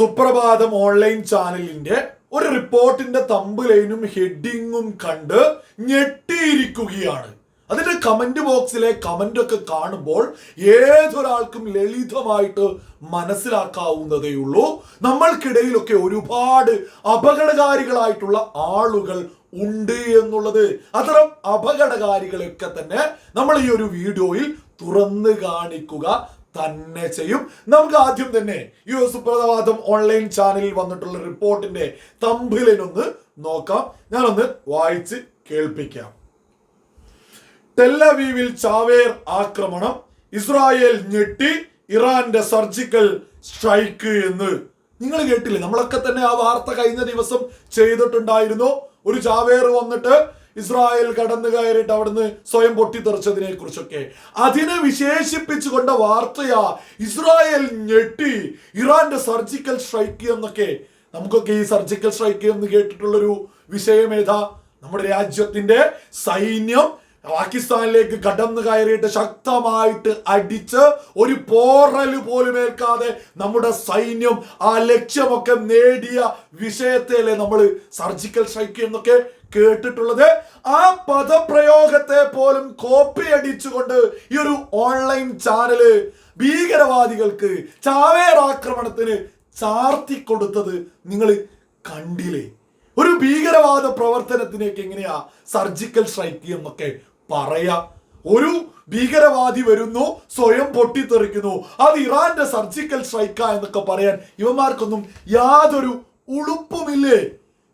സുപ്രഭാതം ഓൺലൈൻ ചാനലിന്റെ ഒരു റിപ്പോർട്ടിന്റെ തമ്പ് ലൈനും ഹെഡിങ്ങും കണ്ട് ഞെട്ടിയിരിക്കുകയാണ്. അതിന്റെ കമന്റ് ബോക്സിലെ കമന്റ് ഒക്കെ കാണുമ്പോൾ ഏതൊരാൾക്കും ലളിതമായിട്ട് മനസ്സിലാക്കാവുന്നതേ ഉള്ളൂ. നമ്മൾക്കിടയിലൊക്കെ ഒരുപാട് അപകടകാരികളായിട്ടുള്ള ആളുകൾ ഉണ്ട് എന്നുള്ളത്. അത്തരം അപകടകാരികളെയൊക്കെ തന്നെ നമ്മൾ ഈ ഒരു വീഡിയോയിൽ തുറന്നു കാണിക്കുക. തന്നെ ചെയ്യും. നമുക്ക് ആദ്യം തന്നെ ഈ സുപ്രഭാതം ഓൺലൈൻ ചാനലിൽ വന്നിട്ടുള്ള റിപ്പോർട്ടിന്റെ തമ്പിലിനൊന്ന് നോക്കാം. ഞാനൊന്ന് വായിച്ച് കേൾപ്പിക്കാം. ടെല്ലവീവിൽ ചാവേർ ആക്രമണം. ഇസ്രായേൽ ഞെട്ടി. ഇറാന്റെ സർജിക്കൽ സ്ട്രൈക്ക് എന്ന്. നിങ്ങൾ കേട്ടില്ലേ? നമ്മളൊക്കെ തന്നെ ആ വാർത്ത കഴിഞ്ഞ ദിവസം ചെയ്തിട്ടുണ്ടായിരുന്നു. ഒരു ചാവേർ വന്നിട്ട് ഇസ്രായേൽ കടന്നു കയറിയിട്ട് അവിടുന്ന് സ്വയം പൊട്ടിത്തെറിച്ചതിനെ കുറിച്ചൊക്കെ അതിനെ വിശേഷിപ്പിച്ചുകൊണ്ട വാർത്തയാ ഇസ്രായേൽ ഞെട്ടി. ഇറാന്റെ സർജിക്കൽ സ്ട്രൈക്ക് എന്നൊക്കെ. നമുക്കൊക്കെ ഈ സർജിക്കൽ സ്ട്രൈക്ക് എന്ന് കേട്ടിട്ടുള്ളൊരു വിഷയം ഏതാ? നമ്മുടെ രാജ്യത്തിന്റെ സൈന്യം പാകിസ്ഥാനിലേക്ക് കടന്നു കയറിയിട്ട് ശക്തമായിട്ട് അടിച്ച് ഒരു പോറൽ പോലും ഏൽക്കാതെ നമ്മുടെ സൈന്യം ആ ലക്ഷ്യമൊക്കെ നേടിയ വിഷയത്തെയല്ലേ നമ്മൾ സർജിക്കൽ സ്ട്രൈക്ക് എന്നൊക്കെ കേട്ടിട്ടുള്ളത്. ആ പദപ്രയോഗത്തെ പോലും കോപ്പി അടിച്ചുകൊണ്ട് ഈ ഒരു ഓൺലൈൻ ചാനൽ ഭീകരവാദികൾക്ക് ചാവേർ ആക്രമണത്തിന് ചാർത്തി കൊടുത്തത് നിങ്ങൾ കണ്ടില്ലേ? ഒരു ഭീകരവാദ പ്രവർത്തനത്തിനേക്ക് എങ്ങനെയാ സർജിക്കൽ സ്ട്രൈക്ക് എന്നൊക്കെ പറയാ. ഒരു ഭീകരവാദി വരുന്നു സ്വയം പൊട്ടിത്തെറിക്കുന്നു. അത് ഇറാന്റെ സർജിക്കൽ സ്ട്രൈക്കാ എന്നൊക്കെ പറയാൻ ഇവന്മാർക്കൊന്നും യാതൊരു ഉളുപ്പുമില്ലേ?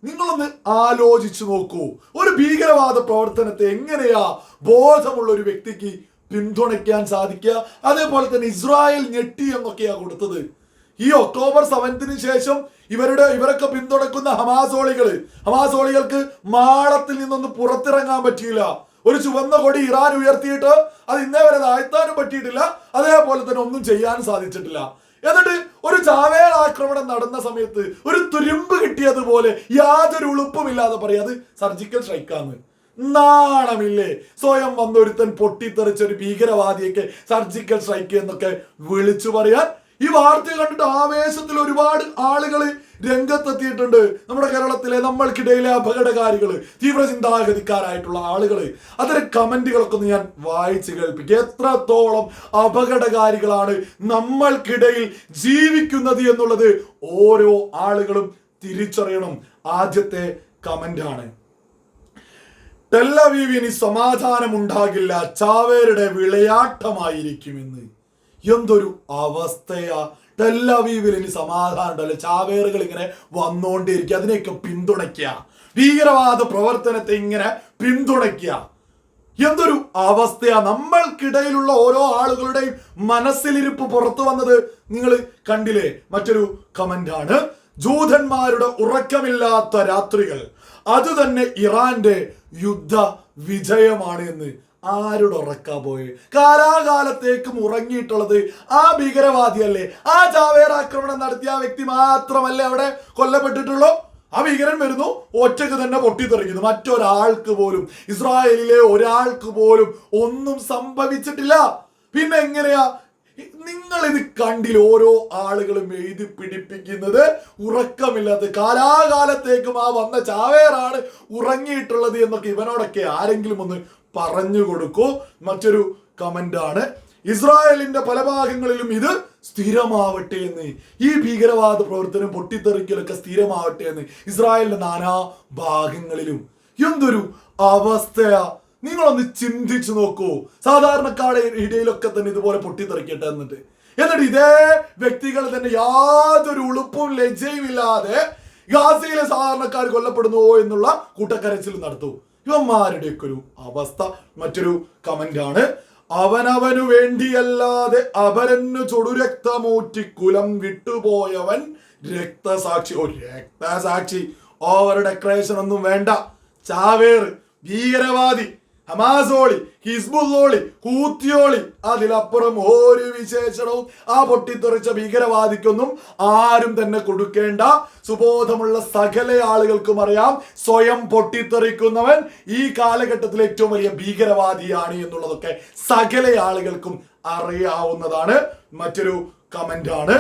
നിങ്ങളൊന്ന് ആലോചിച്ചു നോക്കൂ. ഒരു ഭീകരവാദ പ്രവർത്തനത്തെ എങ്ങനെയാ ബോധമുള്ള ഒരു വ്യക്തിക്ക് പിന്തുണയ്ക്കാൻ സാധിക്കുക? അതേപോലെ തന്നെ ഇസ്രായേൽ ഞെട്ടി എന്നൊക്കെയാ കൊടുത്തത്. ഈ ഒക്ടോബർ സെവൻത്തിന് ശേഷം ഇവരുടെ ഇവരൊക്കെ പിന്തുണക്കുന്ന ഹമാസോളികൾ ഹമാസോളികൾക്ക് മാളത്തിൽ നിന്നൊന്ന് പുറത്തിറങ്ങാൻ പറ്റിയില്ല. ഒരു ചുവന്ന കൊടി ഇറാൻ ഉയർത്തിയിട്ട് അത് ഇന്നേ വരെ താഴ്ത്താനും പറ്റിയിട്ടില്ല. അതേപോലെ തന്നെ ഒന്നും ചെയ്യാൻ സാധിച്ചിട്ടില്ല. എന്നിട്ട് ഒരു ചാവേർ ആക്രമണം നടന്ന സമയത്ത് ഒരു തുരുമ്പ് കിട്ടിയതുപോലെ യാതൊരു ഉളുപ്പുമില്ലാതെ പറയാം അത് സർജിക്കൽ സ്ട്രൈക്കാന്ന് നാണമില്ലേ? സ്വയം വന്നൊരുത്തൻ പൊട്ടിത്തെറിച്ച ഒരു ഭീകരവാദിയൊക്കെ സർജിക്കൽ സ്ട്രൈക്ക് എന്നൊക്കെ വിളിച്ചു പറയാൻ ഈ വാർത്ത കണ്ടിട്ട് ആവേശത്തിൽ ഒരുപാട് ആളുകൾ രംഗത്തെത്തിയിട്ടുണ്ട്. നമ്മുടെ കേരളത്തിലെ നമ്മൾക്കിടയിലെ അപകടകാരികൾ തീവ്ര ചിന്താഗതിക്കാരായിട്ടുള്ള ആളുകൾ അത്തരം കമന്റുകളൊക്കെ ഞാൻ വായിച്ച് കേൾപ്പിക്കും. എത്രത്തോളം അപകടകാരികളാണ് നമ്മൾക്കിടയിൽ ജീവിക്കുന്നത് എന്നുള്ളത് ഓരോ ആളുകളും തിരിച്ചറിയണം. ആദ്യത്തെ കമന്റാണ് ടെല്ലവീവിന് സമാധാനം ഉണ്ടാകില്ല ചാവേരുടെ വിളയാട്ടമായിരിക്കുമെന്ന് എന്തൊരു അവസ്ഥയാ. ടെല്ലവീവിൽ ഇനി സമാധാനം ഉണ്ടല്ലോ ചാവേറുകൾ ഇങ്ങനെ വന്നുകൊണ്ടിരിക്കുക അതിനെയൊക്കെ പിന്തുണയ്ക്കുക. ഭീകരവാദ പ്രവർത്തനത്തെ ഇങ്ങനെ പിന്തുണയ്ക്കുക. എന്തൊരു അവസ്ഥയാ. നമ്മൾക്കിടയിലുള്ള ഓരോ ആളുകളുടെയും മനസ്സിലിരിപ്പ് പുറത്തു വന്നത് നിങ്ങൾ കണ്ടില്ലേ? മറ്റൊരു കമന്റ് ആണ് ജൂതന്മാരുടെ ഉറക്കമില്ലാത്ത രാത്രികൾ. അത് തന്നെ ഇറാന്റെ യുദ്ധ വിജയമാണ് എന്ന്. ആരുടെ ഉറക്കാ പോയി? കാലാകാലത്തേക്കും ഉറങ്ങിയിട്ടുള്ളത് ആ ഭീകരവാദിയല്ലേ? ആ ചാവേർ ആക്രമണം നടത്തിയ ആ വ്യക്തി മാത്രമല്ലേ അവിടെ കൊല്ലപ്പെട്ടിട്ടുള്ളൂ? ആ ഭീകരൻ വരുന്നു ഒറ്റയ്ക്ക് തന്നെ പൊട്ടിത്തെറിക്കുന്നു. മറ്റൊരാൾക്ക് പോലും ഇസ്രായേലിലെ ഒരാൾക്ക് പോലും ഒന്നും സംഭവിച്ചിട്ടില്ല. പിന്നെ എങ്ങനെയാ? നിങ്ങൾ ഇത് കണ്ടിൽ ഓരോ ആളുകളും എഴുതി പിടിപ്പിക്കുന്നത് ഉറക്കമില്ലാത്ത കാലാകാലത്തേക്കും ആ വന്ന ചാവേറാണ് ഉറങ്ങിയിട്ടുള്ളത് എന്നൊക്കെ ഇവനോടൊക്കെ ആരെങ്കിലും ഒന്ന് പറഞ്ഞു കൊടുക്കൂ. മറ്റൊരു കമന്റ് ആണ് ഇസ്രായേലിന്റെ പല ഭാഗങ്ങളിലും ഇത് സ്ഥിരമാവട്ടെ എന്ന്. ഈ ഭീകരവാദ പ്രവർത്തനം പൊട്ടിത്തെറിക്കലൊക്കെ സ്ഥിരമാവട്ടെ എന്ന് ഇസ്രായേലിന്റെ നാനാ ഭാഗങ്ങളിലും. എന്തൊരു അവസ്ഥയാ. നിങ്ങളൊന്ന് ചിന്തിച്ചു നോക്കൂ. സാധാരണക്കാരുടെ ഇടയിലൊക്കെ തന്നെ ഇതുപോലെ പൊട്ടിത്തെറിക്കട്ടെ എന്നിട്ട്. എന്നിട്ട് ഇതേ വ്യക്തികൾ തന്നെ യാതൊരു ഉളുപ്പും ലജ്ജയും ഇല്ലാതെ ഗാസയിലെ സാധാരണക്കാർ കൊല്ലപ്പെടുന്നുവോ എന്നുള്ള കൂട്ടക്കരച്ചിൽ നടത്തൂ. ഇവന്മാരുടെയൊക്കെ ഒരു അവസ്ഥ മറ്റൊരു കമന്റ് ആണ്. അവനവനു വേണ്ടിയല്ലാതെ അപരന്നു ചൊടുരക്തമൂറ്റി കുലം വിട്ടുപോയവൻ രക്തസാക്ഷി. ഓ രക്തസാക്ഷി. ഓവർ ഡെക്കറേഷൻ ഒന്നും വേണ്ട. ചാവേർ ഭീകരവാദി. ഹമാസോളി ഹിസ്ബുള്ളോളി കൂത്തിയോളി അതിലപ്പുറം ഒരു വിശേഷണവും ആ പൊട്ടിത്തെറിച്ച ഭീകരവാദിക്കൊന്നും ആരും തന്നെ കൊടുക്കേണ്ട. സുബോധമുള്ള സകല ആളുകൾക്കും അറിയാം സ്വയം പൊട്ടിത്തെറിക്കുന്നവൻ ഈ കാലഘട്ടത്തിലെ ഏറ്റവും വലിയ ഭീകരവാദിയാണ് എന്നുള്ളതൊക്കെ സകല ആളുകൾക്കും അറിയാവുന്നതാണ്. മറ്റൊരു കമന്റ് ആണ്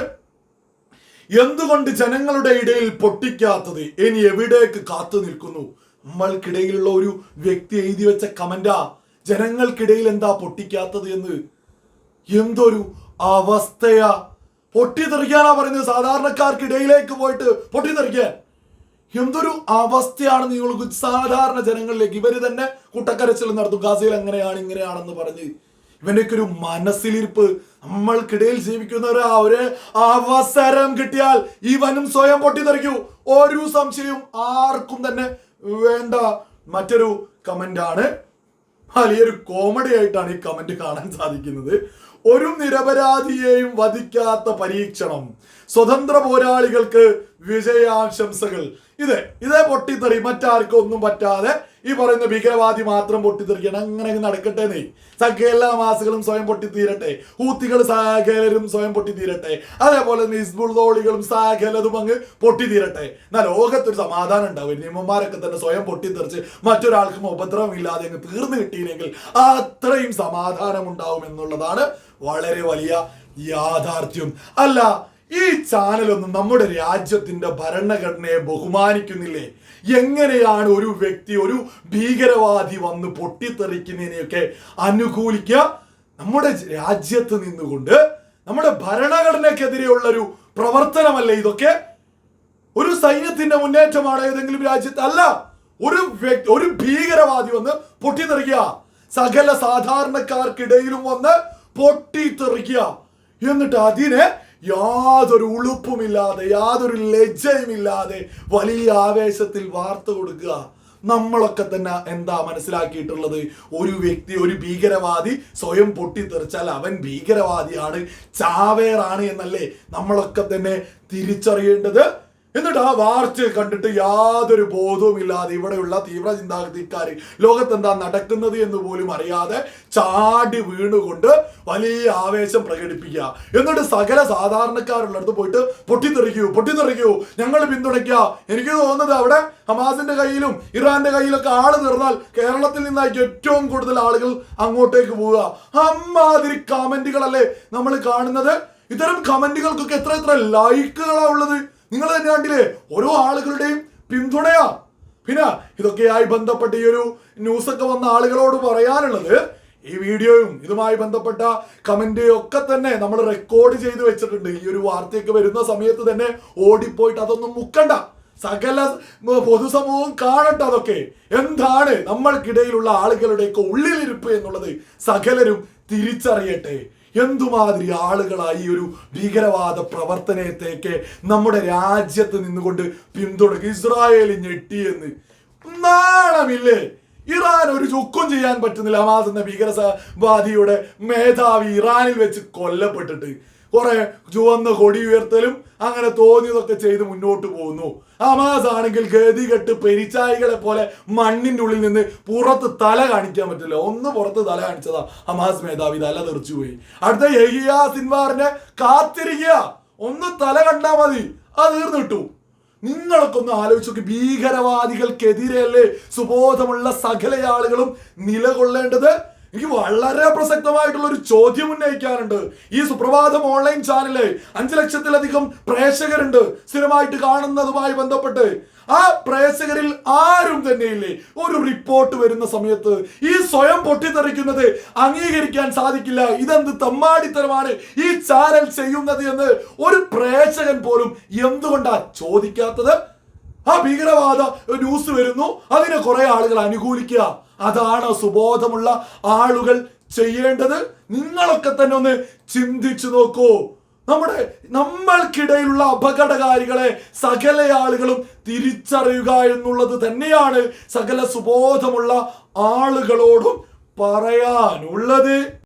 എന്തുകൊണ്ട് ജനങ്ങളുടെ ഇടയിൽ പൊട്ടിക്കാത്തത്? ഇനി എവിടേക്ക് കാത്തു നിൽക്കുന്നു? നമ്മൾക്കിടയിലുള്ള ഒരു വ്യക്തി എഴുതി വെച്ച കമന്റാ ജനങ്ങൾക്കിടയിൽ എന്താ പൊട്ടിക്കാത്തത് എന്ന്? എന്തൊരു അവസ്ഥയാ. പൊട്ടിത്തെറിക്കാനാ പറയുന്നത്. സാധാരണക്കാർക്കിടയിലേക്ക് പോയിട്ട് പൊട്ടിത്തെറിക്കാൻ. എന്തൊരു അവസ്ഥയാണ് നിങ്ങൾ സാധാരണ ജനങ്ങളിലേക്ക്. ഇവർ തന്നെ കൂട്ടക്കരച്ചിൽ നടത്തും. ഗാസയിൽ അങ്ങനെയാണ് ഇങ്ങനെയാണെന്ന് പറഞ്ഞ് ഇവന്റെയൊക്കെ ഒരു മനസ്സിലിരിപ്പ്. നമ്മൾക്കിടയിൽ ജീവിക്കുന്നവരെ ഒരു അവസരം കിട്ടിയാൽ ഇവനും സ്വയം പൊട്ടിത്തെറിക്കൂ. ഒരു സംശയവും ആർക്കും തന്നെ വേണ്ട. മറ്റൊരു ആണ് വലിയൊരു കോമഡി ആയിട്ടാണ് ഈ കമന്റ് കാണാൻ സാധിക്കുന്നത്. ഒരു നിരപരാധിയെയും വധിക്കാത്ത പരീക്ഷണം. സ്വതന്ത്ര പോരാളികൾക്ക് വിജയാശംസകൾ. ഇതേ ഇതേ പൊട്ടിത്തെറി. മറ്റാർക്കും ഒന്നും പറ്റാതെ ഈ പറയുന്ന ഭീകരവാദി മാത്രം പൊട്ടിത്തെറിക്കണം. അങ്ങനെ അങ്ങ് നടക്കട്ടെ നീ. സകല മാസുകളും സ്വയം പൊട്ടിത്തീരട്ടെ. ഹൂത്തികൾ സകലരും സ്വയം പൊട്ടിത്തീരട്ടെ. അതേപോലെ തന്നെ ഹിസ്ബുള്ളോളികളും സകലതും അങ്ങ് പൊട്ടിത്തീരട്ടെ. എന്നാൽ ലോകത്തൊരു സമാധാനം ഉണ്ടാവും. നിയമന്മാരൊക്കെ തന്നെ സ്വയം പൊട്ടിത്തെറിച്ച് മറ്റൊരാൾക്കും ഉപദ്രവമില്ലാതെ അങ്ങ് തീർന്നു കിട്ടിയില്ലെങ്കിൽ അത്രയും സമാധാനം ഉണ്ടാവും എന്നുള്ളതാണ് വളരെ വലിയ യാഥാർത്ഥ്യം. അല്ല ഈ ചാനലൊന്നും നമ്മുടെ രാജ്യത്തിന്റെ ഭരണഘടനയെ ബഹുമാനിക്കുന്നില്ലേ? എങ്ങനെയാണ് ഒരു വ്യക്തി ഒരു ഭീകരവാദി വന്ന് പൊട്ടിത്തെറിക്കുന്നതിനെയൊക്കെ അനുകൂലിക്കുക? നമ്മുടെ രാജ്യത്ത് നിന്നുകൊണ്ട് നമ്മുടെ ഭരണഘടനക്കെതിരെയുള്ള ഒരു പ്രവർത്തനമല്ലേ ഇതൊക്കെ? ഒരു സൈന്യത്തിന്റെ മുന്നേറ്റമാണ് ഏതെങ്കിലും രാജ്യത്ത് അല്ല. ഒരു വ്യക്തി ഒരു ഭീകരവാദി വന്ന് പൊട്ടിത്തെറിക്കുക. സകല സാധാരണക്കാർക്കിടയിലും വന്ന് പൊട്ടിത്തെറിക്കുക. എന്നിട്ട് അതിനെ യാതൊരു ഉളുപ്പുമില്ലാതെ യാതൊരു ലജ്ജയുമില്ലാതെ വലിയ ആവേശത്തിൽ വാർത്ത കൊടുക്കുക. നമ്മളൊക്കെ തന്നെ എന്താ മനസ്സിലാക്കിയിട്ടുള്ളത്? ഒരു വ്യക്തി ഒരു ഭീകരവാദി സ്വയം പൊട്ടിത്തെറിച്ചാൽ അവൻ ഭീകരവാദിയാണ് ചാവേറാണ് എന്നല്ലേ നമ്മളൊക്കെ തന്നെ തിരിച്ചറിയേണ്ടത്? എന്നിട്ട് ആ വാർത്ത കണ്ടിട്ട് യാതൊരു ബോധവും ഇല്ലാതെ ഇവിടെയുള്ള തീവ്ര ചിന്താഗതിക്കാർ ലോകത്ത് എന്താ നടക്കുന്നത് എന്ന് പോലും അറിയാതെ ചാടി വീണുകൊണ്ട് വലിയ ആവേശം പ്രകടിപ്പിക്കുക. എന്നിട്ട് സകല സാധാരണക്കാരുള്ള അടുത്ത് പോയിട്ട് പൊട്ടിത്തെറിക്കൂ പൊട്ടിത്തെറിക്കൂ. ഞങ്ങൾ പിന്തുണയ്ക്കുക എനിക്ക് തോന്നുന്നത് അവിടെ ഹമാസിന്റെ കയ്യിലും ഇറാന്റെ കയ്യിലൊക്കെ ആൾ തീർന്നാൽ കേരളത്തിൽ നിന്നായിരിക്കും ഏറ്റവും കൂടുതൽ ആളുകൾ അങ്ങോട്ടേക്ക് പോവുക. അമ്മാതിരി കമന്റുകളല്ലേ നമ്മൾ കാണുന്നത്. ഇത്തരം കമന്റുകൾക്കൊക്കെ എത്ര എത്ര ലൈക്കുകളാ ഉള്ളത്? നിങ്ങൾ തന്നെ കണ്ടില്ലേ? ഓരോ ആളുകളുടെയും പിന്തുണയാ. പിന്നെ ഇതൊക്കെയായി ബന്ധപ്പെട്ട് ഈ ഒരു ന്യൂസ് ഒക്കെ വന്ന ആളുകളോട് പറയാനുള്ളത് ഈ വീഡിയോയും ഇതുമായി ബന്ധപ്പെട്ട കമന്റ് ഒക്കെ തന്നെ നമ്മൾ റെക്കോർഡ് ചെയ്ത് വെച്ചിട്ടുണ്ട്. ഈ ഒരു വാർത്തയൊക്കെ വരുന്ന സമയത്ത് തന്നെ ഓടിപ്പോയിട്ട് അതൊന്നും മുക്കണ്ട. സകല പൊതുസമൂഹം കാണട്ടെ അതൊക്കെ. എന്താണ് നമ്മൾക്കിടയിലുള്ള ആളുകളുടെയൊക്കെ ഉള്ളിലിരിപ്പ് എന്നുള്ളത് സകലരും തിരിച്ചറിയട്ടെ. എന്തുമാതിരി ആളുകളായി ഒരു ഭീകരവാദ പ്രവർത്തനത്തേക്ക് നമ്മുടെ രാജ്യത്ത് നിന്നുകൊണ്ട് പിന്തുടക്കും ഇസ്രായേൽ ഞെട്ടിയെന്ന്. നാണമില്ലേ? ഇറാൻ ഒരു ചുക്കും ചെയ്യാൻ പറ്റുന്നില്ല. ഹമാസ് എന്ന ഭീകരവാദിയുടെ മേധാവി ഇറാനിൽ വെച്ച് കൊല്ലപ്പെട്ടിട്ട്. കുറെ ചുവന്ന കൊടി ഉയർത്തലും അങ്ങനെ തോന്നിയതൊക്കെ ചെയ്ത് മുന്നോട്ട് പോകുന്നു. ഹമാസ് ആണെങ്കിൽ ഗതികെട്ട് പെരിച്ചായികളെ പോലെ മണ്ണിന്റെ ഉള്ളിൽ നിന്ന് പുറത്ത് തല കാണിക്കാൻ പറ്റില്ല. ഒന്ന് പുറത്ത് തല കാണിച്ചതാ ഹമാസ് മേധാവി. തല തെറിച്ചു പോയി. അടുത്ത യഹിയ സിൻവാറിനെ കാത്തിരിക്കുക. ഒന്ന് തല കണ്ടാ മതി. അത് തീർന്നിട്ടു. നിങ്ങളൊക്കെ ഒന്ന് ആലോചിച്ച് നോക്കി. ഭീകരവാദികൾക്കെതിരെയല്ലേ സുബോധമുള്ള സകല ആളുകളും നിലകൊള്ളേണ്ടത്? എനിക്ക് വളരെ പ്രസക്തമായിട്ടുള്ള ഒരു ചോദ്യം ഉന്നയിക്കാനുണ്ട്. ഈ സുപ്രഭാതം ഓൺലൈൻ ചാനലിൽ അഞ്ചു ലക്ഷത്തിലധികം പ്രേക്ഷകരുണ്ട് സ്ഥിരമായിട്ട് കാണുന്നതുമായി ബന്ധപ്പെട്ട്. ആ പ്രേക്ഷകരിൽ ആരും തന്നെ ഇല്ലേ ഒരു റിപ്പോർട്ട് വരുന്ന സമയത്ത് ഈ സ്വയം പൊട്ടിത്തെറിക്കുന്നത് അംഗീകരിക്കാൻ സാധിക്കില്ല. ഇതെന്ത് തമ്മാടിത്തരമാണ് ഈ ചാനൽ ചെയ്യുന്നത് എന്ന് ഒരു പ്രേക്ഷകൻ പോലും എന്തുകൊണ്ടാ ചോദിക്കാത്തത്? ആ ഭീകരവാദ ന്യൂസ് വരുന്നു. അതിനെ കുറെ ആളുകൾ അനുകൂലിക്കുക. അതാണ് സുബോധമുള്ള ആളുകൾ ചെയ്യേണ്ടത്. നിങ്ങളൊക്കെ തന്നെ ഒന്ന് ചിന്തിച്ചു നോക്കൂ. നമ്മുടെ നമ്മൾക്കിടയിലുള്ള അപകടകാരികളെ സകല ആളുകളും തിരിച്ചറിയുക എന്നുള്ളത് തന്നെയാണ് സകല സുബോധമുള്ള ആളുകളോടും പറയാനുള്ളത്.